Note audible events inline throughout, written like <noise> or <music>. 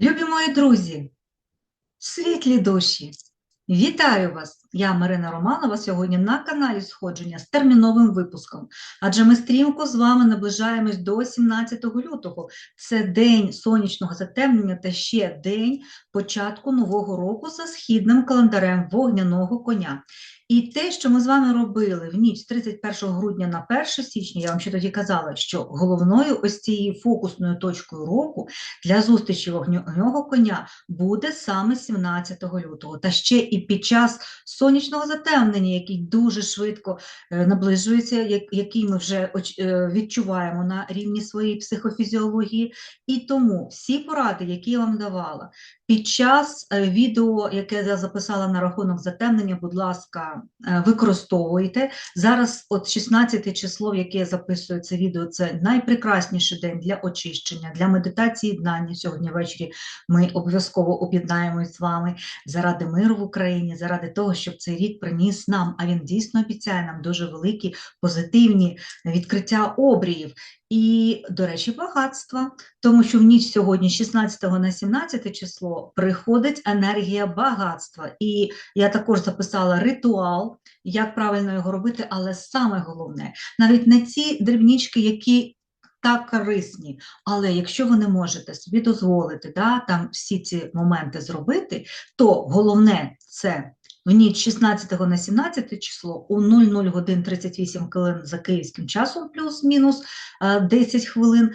Любі мої друзі, світлі душі, вітаю вас! Я Марина Романова сьогодні на каналі Сходження з терміновим випуском. Адже ми стрімко з вами наближаємось до 17 лютого. Це день сонячного затемнення та ще день початку нового року за східним календарем вогняного коня. І те, що ми з вами робили в ніч з 31 грудня на 1 січня, я вам ще тоді казала, що головною ось цією фокусною точкою року для зустрічі вогняного коня буде саме 17 лютого. Та ще і під час сонячного затемнення, який дуже швидко е, наближується, як- який ми вже е, відчуваємо на рівні своєї психофізіології. І тому всі поради, які я вам давала, під час е, відео, яке я записала на рахунок затемнення, будь ласка, е, використовуйте. Зараз, от 16 число, яке я записую це відео, це найпрекрасніший день для очищення, для медитації єднання. Сьогодні ввечері ми обов'язково об'єднаємось з вами заради миру в Україні, заради того, щоб цей рік приніс нам, а він дійсно обіцяє нам дуже великі позитивні відкриття обріїв. І, до речі, багатства, тому що в ніч сьогодні, 16 на 17 число, приходить енергія багатства. І я також записала ритуал, як правильно його робити, але саме головне, навіть не ці дрібнички, які так корисні, але якщо ви не можете собі дозволити да, там всі ці моменти зробити, то головне це в ніч 16 на 17 число у 00 годин 38 хвилин за київським часом, плюс-мінус е, 10 хвилин.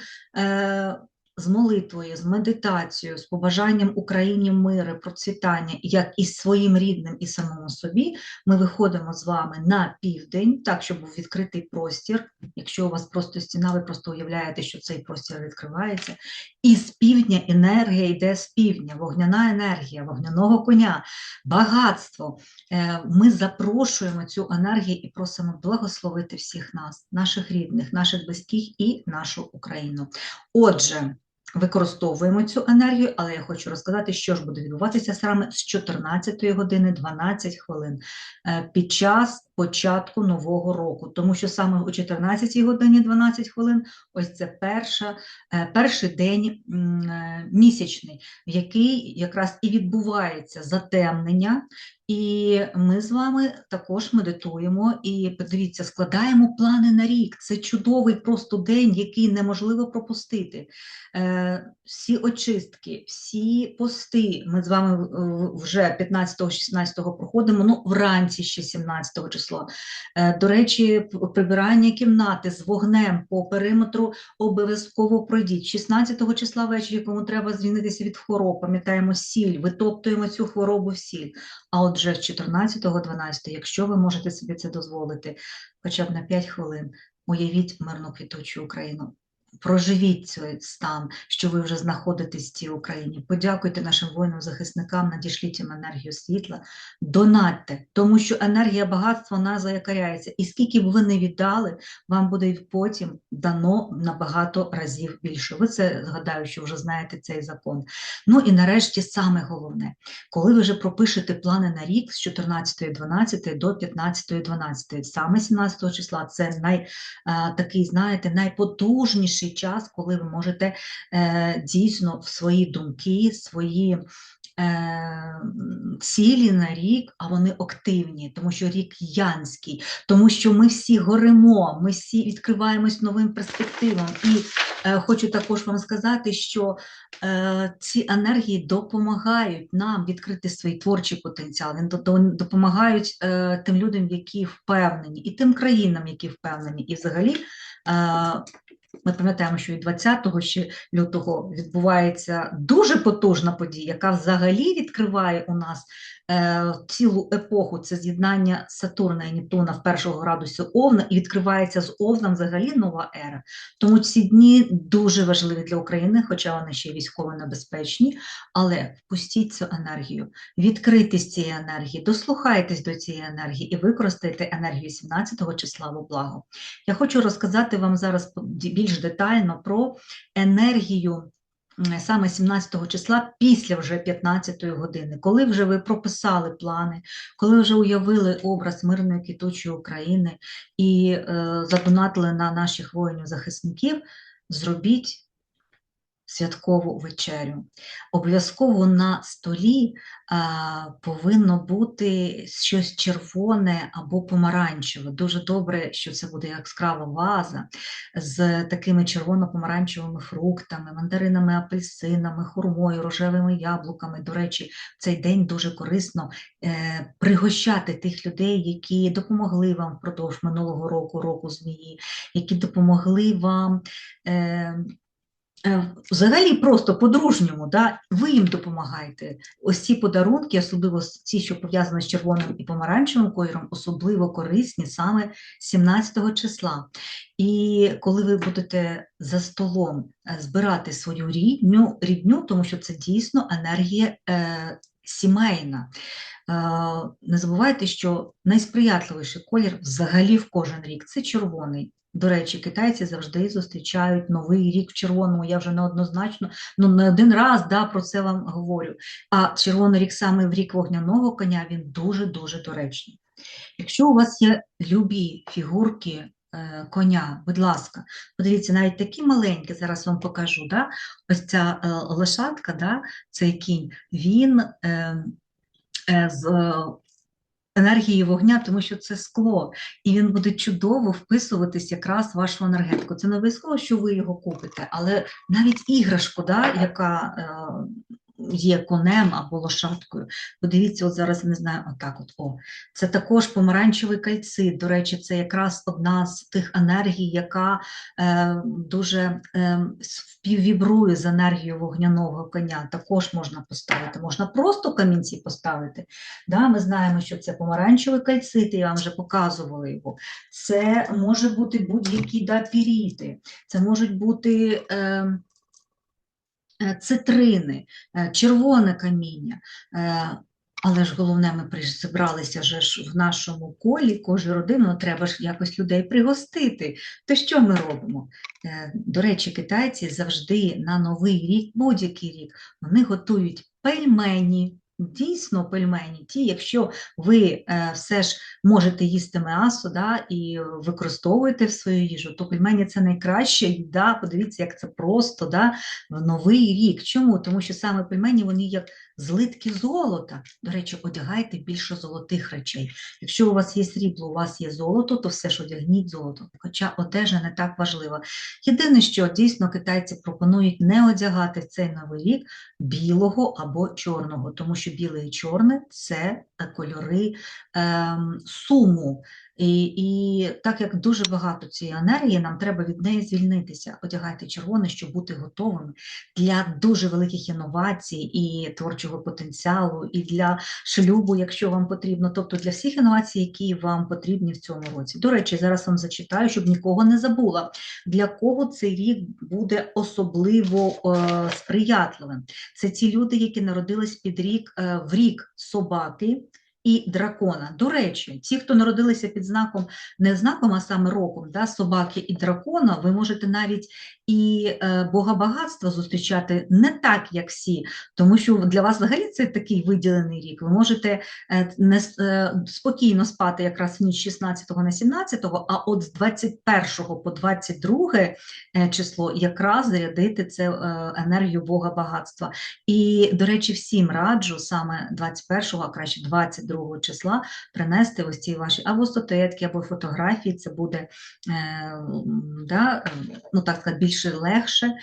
З молитвою, з медитацією, з побажанням Україні миру, процвітання, як і своїм рідним, і самому собі, ми виходимо з вами на південь, так, щоб був відкритий простір. Якщо у вас просто стіна, ви просто уявляєте, що цей простір відкривається. І з півдня енергія йде з півдня, вогняна енергія, вогняного коня, багатство. Е, Ми запрошуємо цю енергію і просимо благословити всіх нас, наших рідних, наших близьких і нашу Україну. Отже, використовуємо цю енергію, але я хочу розказати, що ж буде відбуватися саме з 14 години 12 хвилин е, під час початку нового року, тому що саме о 14 годині 12 хвилин ось це перша, е, перший день е, місячний, в який якраз і відбувається затемнення, і ми з вами також медитуємо і подивіться, складаємо плани на рік. Це чудовий просто день, який неможливо пропустити. Е, всі очистки, всі пости. Ми з вами вже 15-16 проходимо, ну вранці ще 17 числа. Е, До речі, прибирання кімнати з вогнем по периметру обов'язково пройдіть. 16 числа ввечері, кому треба звільнитися від хвороб, пам'ятаємо сіль, витоптуємо цю хворобу в сіль. А отже, з 14-12, якщо ви можете собі це дозволити, хоча б на 5 хвилин, уявіть мирну квітучу Україну. Проживіть цей стан, що ви вже знаходитесь в цій Україні. Подякуйте нашим воїнам-захисникам, надішліть їм енергію світла, донатьте, тому що енергія багатства вона заякоряється. І скільки б ви не віддали, вам буде потім дано набагато разів більше. Ви це згадаю, що вже знаєте цей закон. Ну і нарешті саме головне, коли ви вже пропишете плани на рік з 14.12 до 15.12, саме 17 числа, це най, е, такий, знаєте, найпотужніший час, коли ви можете е, дійсно в свої думки, свої е, цілі на рік, а вони активні, тому що рік янський, тому що ми всі горимо, ми всі відкриваємось новим перспективам. І е, хочу також вам сказати, що е, ці енергії допомагають нам відкрити свій творчий потенціал, вони до- до- допомагають е, тим людям, які впевнені, і тим країнам, які впевнені, і взагалі. Е, ми пам'ятаємо, що і 20 ще лютого відбувається дуже потужна подія, яка взагалі відкриває у нас е, цілу епоху. Це з'єднання Сатурна і Нептуна в першого градусі Овна, і відкривається з Овном взагалі нова ера. Тому ці дні дуже важливі для України, хоча вони ще військово небезпечні. Але впустіть цю енергію, відкритись цієї енергії, дослухайтесь до цієї енергії і використайте енергію 17 числа во благо. Я хочу розказати вам зараз ді- більш детально про енергію саме 17 числа після вже 15 години, коли вже ви прописали плани, коли вже уявили образ мирної квітучої України і е, задонатили на наших воїнів-захисників, зробіть святкову вечерю. Обов'язково на столі повинно бути щось червоне або помаранчеве. Дуже добре, що це буде яскрава ваза з такими червоно-помаранчевими фруктами, мандаринами, апельсинами, хурмою, рожевими яблуками. До речі, в цей день дуже корисно е, пригощати тих людей, які допомогли вам впродовж минулого року, року змії, які допомогли вам. Е, Взагалі просто по-дружньому, да, ви їм допомагаєте. Ось ці подарунки, особливо ці, що пов'язані з червоним і помаранчевим кольором, особливо корисні саме 17 числа. І коли ви будете за столом е, збирати свою рідню, рідню тому що це дійсно енергія е, сімейна. Е, не забувайте, що найсприятливіший колір взагалі в кожен рік це червоний. До речі, китайці завжди зустрічають новий рік в червоному. Я вже неоднозначно, ну не один раз да, про це вам говорю. А червоний рік саме в рік вогняного коня він дуже-дуже доречний. Якщо у вас є любі фігурки е, коня, будь ласка, подивіться, навіть такі маленькі, зараз вам покажу. Да? Ось ця е, лошадка, да, цей кінь, він е, е, з енергії вогня, тому що це скло, і він буде чудово вписуватись якраз в вашу енергетику. Це не обов'язково, що ви його купите, але навіть іграшку, да, яка е, є конем або лошадкою. Подивіться, от зараз не знаю, отак от о. Це також помаранчевий кальцит. До речі, це якраз одна з тих енергій, яка е, дуже е, співвібрує з енергією вогняного коня. Також можна поставити. Можна просто камінці поставити. Да, Ми знаємо, що це помаранчевий кальцит, я вам вже показувала його. Це може бути будь-які да, піріти, це можуть бути. Е, Цитрини, е, червоне каміння, Е, але ж головне, ми зібралися же ж в нашому колі, кожну родину, ну, треба ж якось людей пригостити. То що ми робимо? Е, До речі, китайці завжди на Новий рік, будь-який рік, вони готують пельмені. Дійсно, пельмені, ті, якщо ви е, все ж можете їсти м'ясо да, і використовуєте в свою їжу, то пельмені це найкраща їда. Подивіться, як це просто да, в новий рік. Чому? Тому що саме пельмені вони як злитки золота. До речі, одягайте більше золотих речей. Якщо у вас є срібло, у вас є золото, то все ж одягніть золото. Хоча одежа не так важлива. Єдине, що дійсно китайці пропонують не одягати в цей новий рік білого або чорного, тому що біле і чорне це кольори ем, суму. І, і так як дуже багато цієї енергії, нам треба від неї звільнитися. Одягайте червоне, щоб бути готовими для дуже великих інновацій і творчого потенціалу, і для шлюбу, якщо вам потрібно, тобто для всіх інновацій, які вам потрібні в цьому році. До речі, зараз вам зачитаю, щоб нікого не забула, для кого цей рік буде особливо е, сприятливим. Це ті люди, які народились під рік е, в рік собаки. І дракона. До речі, ті, хто народилися під знаком, не знаком, а саме роком, да, собаки і дракона, ви можете навіть і е, Бога багатства зустрічати не так, як всі, тому що для вас взагалі це такий виділений рік. Ви можете е, не е, спокійно спати якраз в ніч 16 на 17, а от з 21 по 22 е, число якраз зарядити це е, енергію Бога багатства. І, до речі, всім раджу саме 21, а краще 22 числа принести ось ці ваші або статуетки, або фотографії. Це буде е, да, е, ну, так сказати, більше легше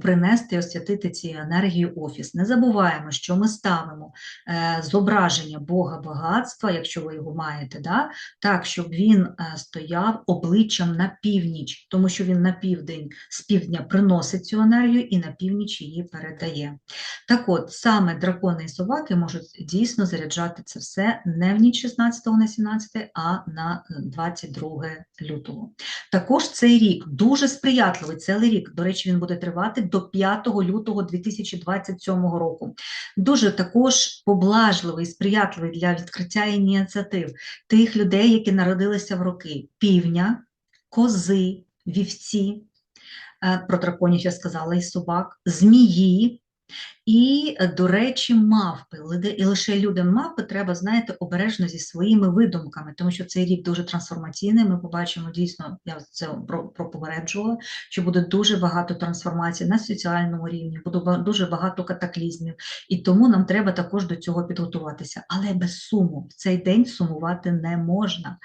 принести і освятити ці енергії офіс. Не забуваємо, що ми ставимо е, зображення Бога багатства, якщо ви його маєте, да, так, щоб він е, стояв обличчям на північ, тому що він на південь з півдня приносить цю енергію і на північ її передає. Так от, саме дракони і собаки можуть дійсно заряджати це все не в ніч 16 на 17, а на е, 22 лютого. Також цей рік дуже сприятливий, цілий рік, до речі, він буде тривати до 5 лютого 2027 року. Дуже також поблажливий, сприятливий для відкриття ініціатив тих людей, які народилися в роки півня, кози, вівці, е, про драконів я сказала, і собак, змії, І, е, до речі, мавпи. І лише людям мавпи треба, знаєте, обережно зі своїми видумками, тому що цей рік дуже трансформаційний. Ми побачимо дійсно, я це про, про що буде дуже багато трансформацій на соціальному рівні, буде дуже багато катаклізмів, і тому нам треба також до цього підготуватися. Але без суму в цей день сумувати не можна.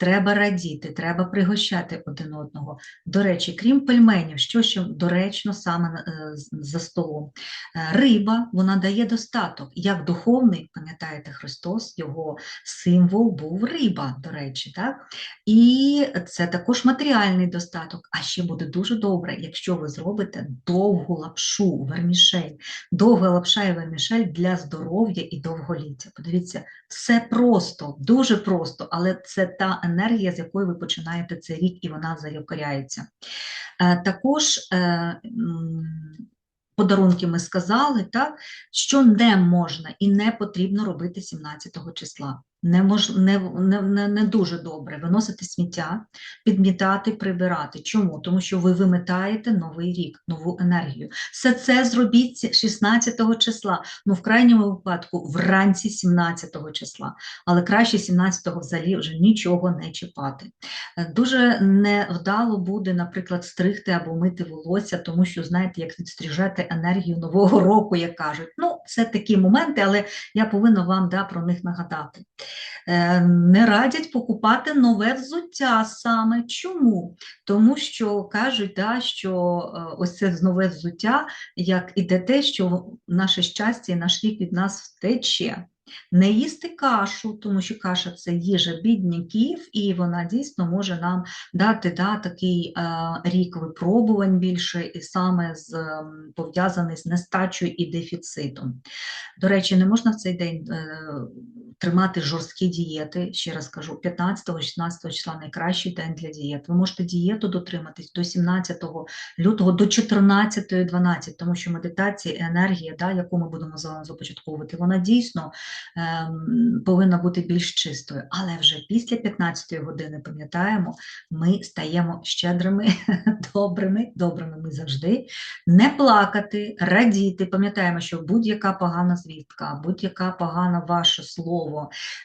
Треба радіти, треба пригощати один одного. До речі, крім пельменів, що ще доречно саме е, за столом? Е, Риба вона дає достаток. Як духовний, пам'ятаєте, Христос, його символ був риба, до речі, так? І це також матеріальний достаток. А ще буде дуже добре, якщо ви зробите довгу лапшу, вермішель. Довга лапша і вермішель для здоров'я і довголіття. Подивіться, все просто, дуже просто, але це та енергія, з якої ви починаєте цей рік, і вона заякоряється. Е, Також е, подарунки ми сказали, так, що не можна і не потрібно робити 17 числа. Не, мож, не, не, не, не дуже добре виносити сміття, підмітати, прибирати. Чому? Тому що ви вимитаєте новий рік, нову енергію. Все це зробіть ці- 16 числа, ну в крайньому випадку вранці 17 числа, але краще 17-го взагалі вже нічого не чіпати. Е, Дуже невдало буде, наприклад, стригти або мити волосся, тому що, знаєте, як відстрижете енергію Нового року, як кажуть. Ну, це такі моменти, але я повинна вам да, про них нагадати. Е, Не радять покупати нове взуття саме. Чому? Тому що кажуть, да, що е, ось це нове взуття, як іде те, що наше щастя і наш рік від нас втече. Не їсти кашу, тому що каша це їжа бідняків, і вона дійсно може нам дати да, такий е, рік випробувань більше, і саме з, ем, пов'язаний з нестачею і дефіцитом. До речі, не можна в цей день е, тримати жорсткі дієти. Ще раз кажу, 15-16 числа найкращий день для дієт. Ви можете дієту дотриматись до 17 лютого, до 14-12, тому що медитація енергія, да, яку ми будемо з вами започатковувати, вона дійсно ем, повинна бути більш чистою. Але вже після 15 години, пам'ятаємо, ми стаємо щедрими, <laughs> добрими, добрими ми завжди. Не плакати, радіти. Пам'ятаємо, що будь-яка погана звістка, будь-яка погана ваше слово,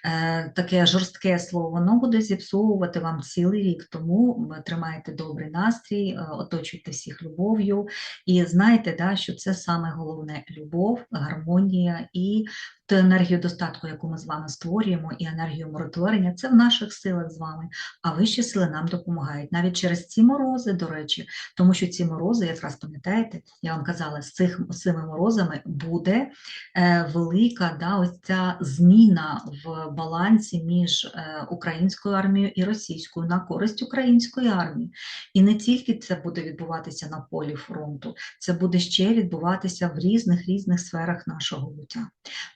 е, таке жорстке слово, воно буде зіпсовувати вам цілий рік. Тому тримайте добрий настрій, е, оточуйте всіх любов'ю і знайте, да, що це саме головне любов, гармонія і ту енергію достатку, яку ми з вами створюємо, і енергію миротворення, це в наших силах з вами. А вищі сили нам допомагають навіть через ці морози, до речі, тому що ці морози, якраз пам'ятаєте, я вам казала, з цих цими морозами буде е, велика да, ось ця зміна в балансі між е, українською армією і російською на користь української армії. І не тільки це буде відбуватися на полі фронту, це буде ще відбуватися в різних різних сферах нашого буття.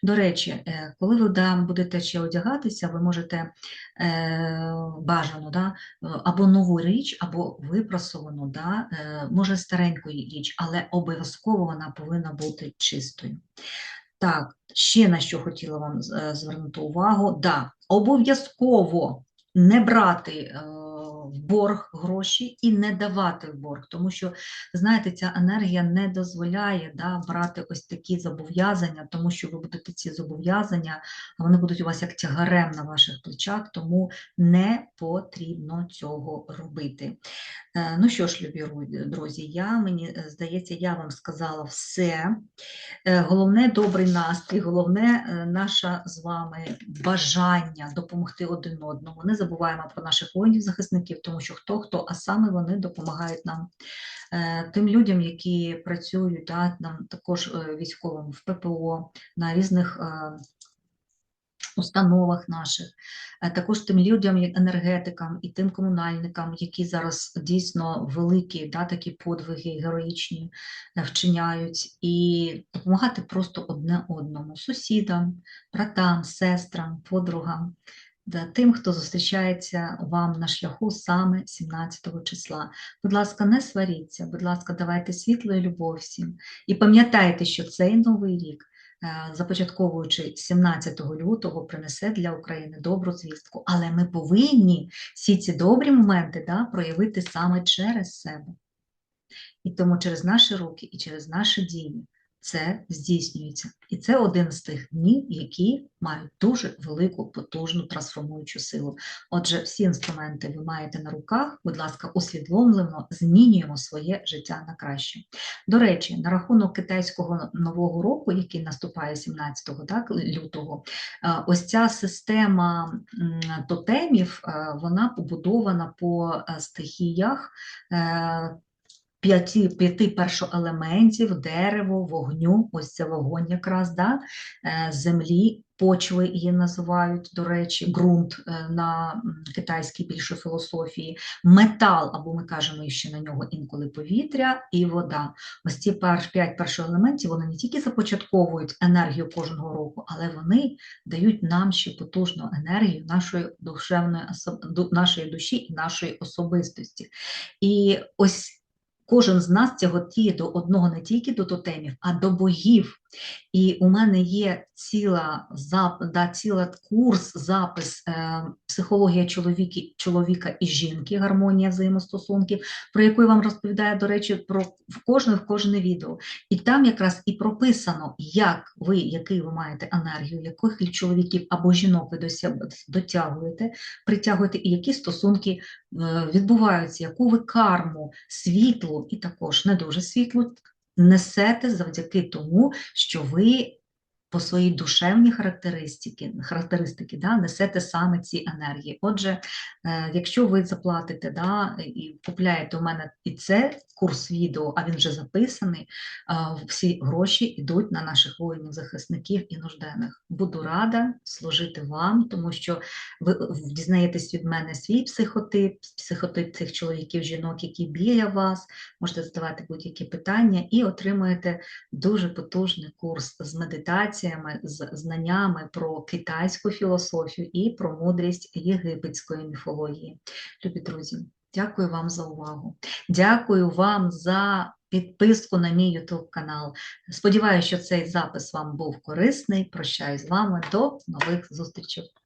До речі, е, коли ви да, будете ще одягатися, ви можете е, бажано да, або нову річ, або випрасовану, да, е, може стареньку річ, але обов'язково вона повинна бути чистою. Так, ще на що хотіла вам е, звернути увагу. Да, обов'язково не брати е, в борг гроші і не давати в борг, тому що, знаєте, ця енергія не дозволяє да, брати ось такі зобов'язання, тому що ви будете ці зобов'язання, вони будуть у вас як тягарем на ваших плечах, тому не потрібно цього робити. Е, Ну що ж, любі друзі, я мені здається, я вам сказала все. Е, Головне добрий настрій, головне наше з вами бажання допомогти один одному. Не забуваємо про наших воїнів-захисників, тому що хто хто, а саме вони допомагають нам. Е, Тим людям, які працюють, да, нам також е, військовим в ППО, на різних е, установах наших, е, також тим людям, енергетикам і тим комунальникам, які зараз дійсно великі, да, такі подвиги героїчні е, вчиняють, і допомагати просто одне одному, сусідам, братам, сестрам, подругам, тим, хто зустрічається вам на шляху саме 17 числа. Будь ласка, не сваріться, будь ласка, давайте світло любов всім. І пам'ятайте, що цей новий рік започатковуючи 17 лютого, принесе для України добру звістку. Але ми повинні всі ці добрі моменти да, проявити саме через себе. І тому через наші руки і через наші дії це здійснюється. І це один з тих днів, які мають дуже велику потужну трансформуючу силу. Отже, всі інструменти ви маєте на руках. Будь ласка, усвідомлено змінюємо своє життя на краще. До речі, на рахунок китайського нового року, який наступає 17 так, лютого, е, ось ця система тотемів, е, вона побудована по е, стихіях. П'яти, п'яти першоелементів, дерево, вогню, ось це вогонь якраз, да? е, землі, почви її називають, до речі, ґрунт е, на китайській більше філософії, метал, або ми кажемо ще на нього інколи повітря і вода. Ось ці п'ять першоелементів, вони не тільки започатковують енергію кожного року, але вони дають нам ще потужну енергію нашої душевної нашої душі і нашої особистості. І ось кожен з нас тяготіє до одного не тільки до тотемів, а до богів. І у мене є ціла зап, да, ціла курс, запис е, психологія чоловіки, чоловіка і жінки, гармонія взаємостосунків, про яку я вам розповідаю, до речі, про в кожне в кожне відео. І там якраз і прописано, як ви, який ви маєте енергію, яких чоловіків або жінок ви дотягуєте, притягуєте, і які стосунки е, відбуваються, яку ви карму, світлу і також не дуже світлу несете завдяки тому, що ви по своїй душевній характеристики, характеристики да, несете саме ці енергії. Отже, е, якщо ви заплатите да, і купляєте у мене і це курс відео, а він вже записаний, е, всі гроші йдуть на наших воїнів-захисників і нужденних. Буду рада служити вам, тому що ви дізнаєтесь від мене свій психотип, психотип цих чоловіків, жінок, які біля вас, можете задавати будь-які питання і отримуєте дуже потужний курс з медитаціями, з знаннями про китайську філософію і про мудрість єгипетської міфології. Любі друзі, дякую вам за увагу. Дякую вам за підписку на мій YouTube канал. Сподіваюся, що цей запис вам був корисний. Прощаюсь з вами до нових зустрічей.